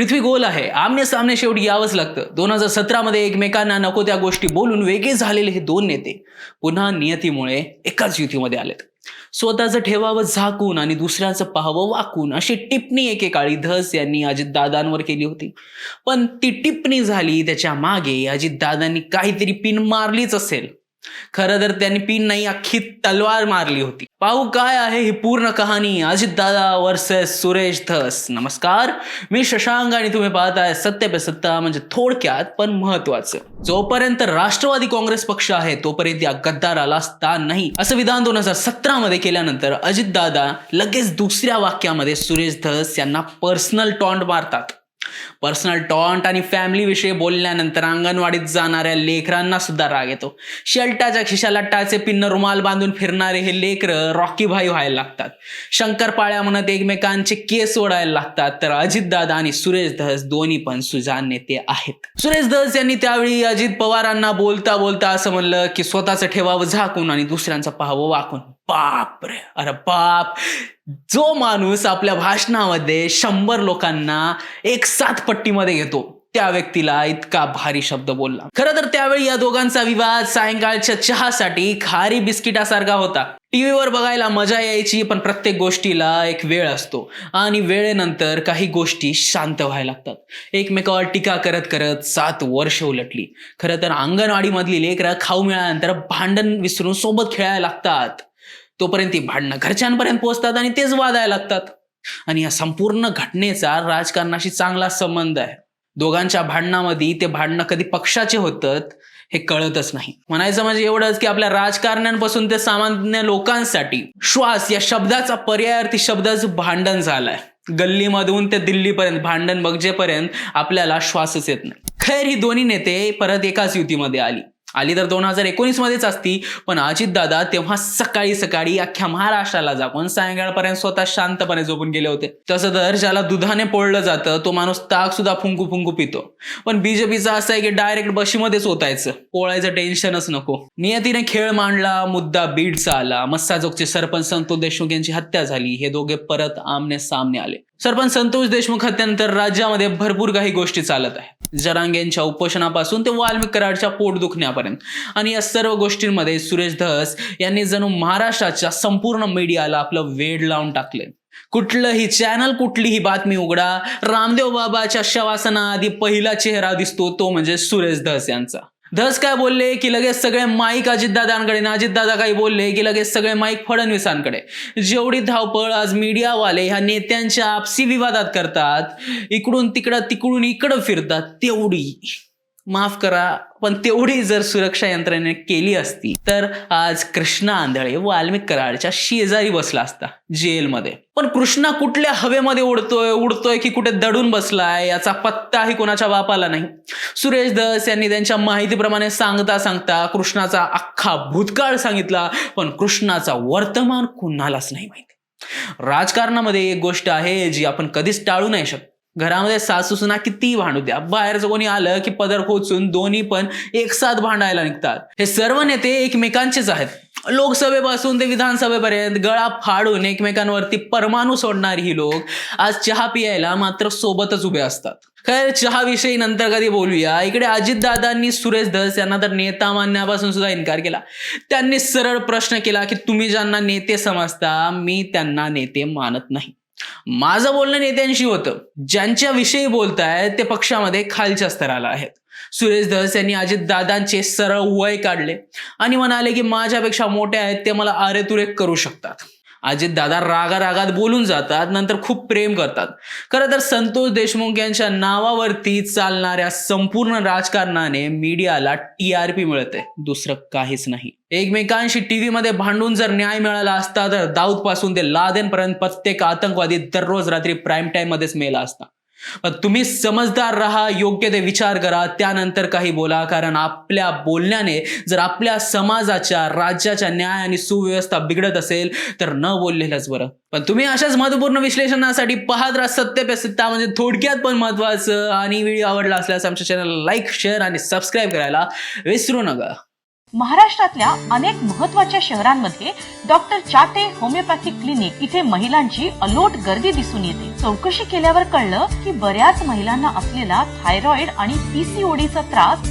पृथ्वी गोल आहे. आमने सामने शेवटी यावंच लागतं. दोन हजार सतरामध्ये एकमेकांना नको त्या गोष्टी बोलून वेगळे झालेले हे दोन नेते पुन्हा नियतीमुळे एकाच युतीमध्ये आलेत. स्वतःचं ठेवावं झाकून आणि दुसऱ्याचं पाहावं वाकून अशी टिप्पणी एकेकाळी धस यांनी अजितदादांवर केली होती. पण ती टिप्पणी झाली त्याच्यामागे अजितदादांनी काहीतरी पिन मारलीच असेल. खरं तर त्यांनी पिन नाही अख्खी तलवार मारली होती. पाहू काय आहे ही पूर्ण कहाणी. अजितदादा वर्सेस सुरेश धस. नमस्कार. मी शशांक आणि तुम्ही पाहताय सत्य पे सत्ता म्हणजे थोडक्यात पण महत्वाचं जोपर्यंत राष्ट्रवादी काँग्रेस पक्ष आहे तोपर्यंत या गद्दाराला स्थान नाही. असं विधान दोन हजार सतरा मध्ये केल्यानंतर अजितदादा लगेच दुसऱ्या वाक्यामध्ये सुरेश धस यांना पर्सनल टॉन्ट मारतात. पर्सनल टॉन्ट आणि फॅमिली विषयी बोलल्यानंतर अंगणवाडीत जाणाऱ्या लेकरांना सुद्धा राग येतो. शेल्टाच्या खिशाला टाचे पिन्न रुमाल बांधून फिरणारे हे लेकर रॉकी भाई व्हायला लागतात. शंकरपाळ्या म्हणत एकमेकांचे केस ओढायला लागतात. तर अजितदादा आणि सुरेश धस दोन्ही पण सुजान नेते आहेत. सुरेश धस यांनी त्यावेळी अजित पवारांना बोलता बोलता असं म्हणलं की स्वतःचं ठेवावं झाकून आणि दुसऱ्यांचं पाहावं वाकून. बाप रे अरे बाप. जो माणूस आपल्या भाषणामध्ये शंभर लोकांना एक सात पट्टीमध्ये घेतो त्या व्यक्तीला इतका भारी शब्द बोलला. खरं तर त्यावेळी या दोघांचा विवाद सायंकाळच्या चहासाठी खारी बिस्किटासारखा होता. टीव्हीवर बघायला मजा यायची पण प्रत्येक गोष्टीला एक वेळ असतो. आणि वेळेनंतर काही गोष्टी शांत व्हायला लागतात. एकमेकावर टीका करत करत सात वर्ष उलटली. खरं तर अंगणवाडीमधली लेकरं खाऊ मिळाल्यानंतर भांडण विसरून सोबत खेळायला लागतात. तोपर्यंत ती भांडणं घरच्यांपर्यंत पोहोचतात आणि तेच वादायला लागतात. आणि या संपूर्ण घटनेचा राजकारणाशी चांगला संबंध आहे. दोघांच्या भांडणामध्ये ते भांडणं कधी पक्षाचे होतात हे कळतच नाही. म्हणायचं म्हणजे एवढंच की आपल्या राजकारण्यांपासून ते सामान्य लोकांसाठी श्वास या शब्दाचा पर्यायार्थी शब्दाचं भांडण झालंय. गल्लीमधून ते दिल्लीपर्यंत भांडण बगजेपर्यंत आपल्याला श्वासच येत नाही. खैर ही दोन्ही नेते परत एकाच युतीमध्ये आली. आली तर दोन हजार एकोणीस मध्येच असती पण अजितदादा तेव्हा सकाळी सकाळी अख्ख्या महाराष्ट्राला जागून सायंकाळपर्यंत स्वतः शांतपणे झोपून गेले होते. तसं तर ज्याला दुधाने पोळलं जातं तो माणूस ताक सुद्धा फुंकू फुंकू पितो. पण बीजेपीचं असं आहे की डायरेक्ट बशीमध्येच ओतायचं. पोळायचं टेन्शनच नको. नियतीने खेळ मांडला मुद्दा बीडचा आला. मस्साजोगचे सरपंच संतोष देशमुख यांची हत्या झाली. हे दोघे परत आमने सामने आले. सरपंच संतोष देशमुख हत्यानंतर राज्यामध्ये भरपूर काही गोष्टी चालत आहे जरांगेंच्या उपोषणापासून ते वाल्मिक कराडच्या पोट दुखण्यापर्यंत. आणि या सर्व गोष्टींमध्ये सुरेश धस यांनी जणू महाराष्ट्राच्या संपूर्ण मीडियाला आपलं वेड लावून टाकले कुठलंही चॅनल कुठलीही बातमी उघडा. रामदेव बाबाच्या शवासनाआधी पहिला चेहरा दिसतो तो म्हणजे सुरेश धस यांचा. धस काय बोलले की लगेच सगळे माईक अजितदादांकडे ना अजितदादा काही बोलले की लगेच सगळे माईक फडणवीसांकडे. जेवढी धावपळ आज मीडियावाले ह्या नेत्यांच्या आपसी विवादात करतात इकडून तिकडं तिकडून इकडं फिरतात तेवढी. माफ करा पण तेवढी जर सुरक्षा यंत्रणेने केली असती तर आज कृष्णा आंधळे वाल्मिक कराडच्या शेजारी बसला असता जेलमध्ये. पण कृष्णा कुठल्या हवेमध्ये उडतोय उडतोय की कुठे दडून बसलाय याचा पत्ताही कोणाच्या बापाला नाही. सुरेश दस यांनी त्यांच्या माहितीप्रमाणे सांगता सांगता कृष्णाचा अख्खा भूतकाळ सांगितला पण कृष्णाचा वर्तमान कुणालाच नाही माहिती. राजकारणामध्ये एक गोष्ट आहे जी आपण कधीच टाळू नाही शकत. घरामध्ये सासू सुना किती भांडू द्या. बाहेरचं कोणी आलं की पदर खोचून दोन्ही पण एक साथ भांडायला निघतात. हे सर्व नेते एकमेकांचेच आहेत. लोकसभेपासून ते विधानसभेपर्यंत गळा फाडून एकमेकांवरती परमाणू सोडणारी ही लोक आज चहा पियायला मात्र सोबतच उभे असतात. खैर चहाविषयी नंतर कधी बोलूया? इकडे अजितदादांनी सुरेश धस यांना तर नेता मानण्यापासून सुद्धा इन्कार केला. त्यांनी सरळ प्रश्न केला की तुम्ही ज्यांना नेते समजता मी त्यांना नेते मानत नाही. माझं बोलणं नेत्यांशी होतं. ज्यांच्या विषयी बोलताय ते पक्षामध्ये खालच्या स्तराला आहेत. सुरेश धस यांनी अजित दादांचे सरळ वय काढले आणि म्हणाले की माझ्यापेक्षा मोठे आहेत ते मला आरेतुरे करू शकतात. अजित दादा रागा रागात बोलून जातात नंतर खूप प्रेम करतात. खरं तर संतोष देशमुख यांच्या नावावरती चालणाऱ्या संपूर्ण राजकारणाने मीडियाला टी आर पी मिळते. दुसरं काहीच नाही. एकमेकांशी टीव्ही मध्ये भांडून जर न्याय मिळाला असता तर दाऊदपासून ते लादेन पर्यंत प्रत्येक आतंकवादी दररोज रात्री प्राईम टाईम मध्येच मेला असता. तुम्ही समजदार राहा योग्य ते विचार करा त्यानंतर काही बोला. कारण आपल्या बोलण्याने जर आपल्या समाजाच्या राज्याच्या न्याय आणि सुव्यवस्था बिघडत असेल तर न बोललेलंच बरं. पण तुम्ही अशाच महत्त्वपूर्ण विश्लेषणासाठी पाहत राहा. सत्य पे सत्ता म्हणजे थोडक्यात पण महत्वाचं आणि व्हिडिओ आवडला असल्यास आमच्या चॅनलला लाईक शेअर आणि सबस्क्राईब करायला विसरू नका. महाराष्ट्रातल्या अनेक महत्त्वाच्या शहरांमध्ये डॉक्टर चाटे होमिओपॅथिक क्लिनिक इथे महिलांची अलोट गर्दी दिसून येते. चौकशी केल्यावर कळलं की बऱ्याच महिलांना असलेला थायरॉइड आणि पीसीओडीचा त्रास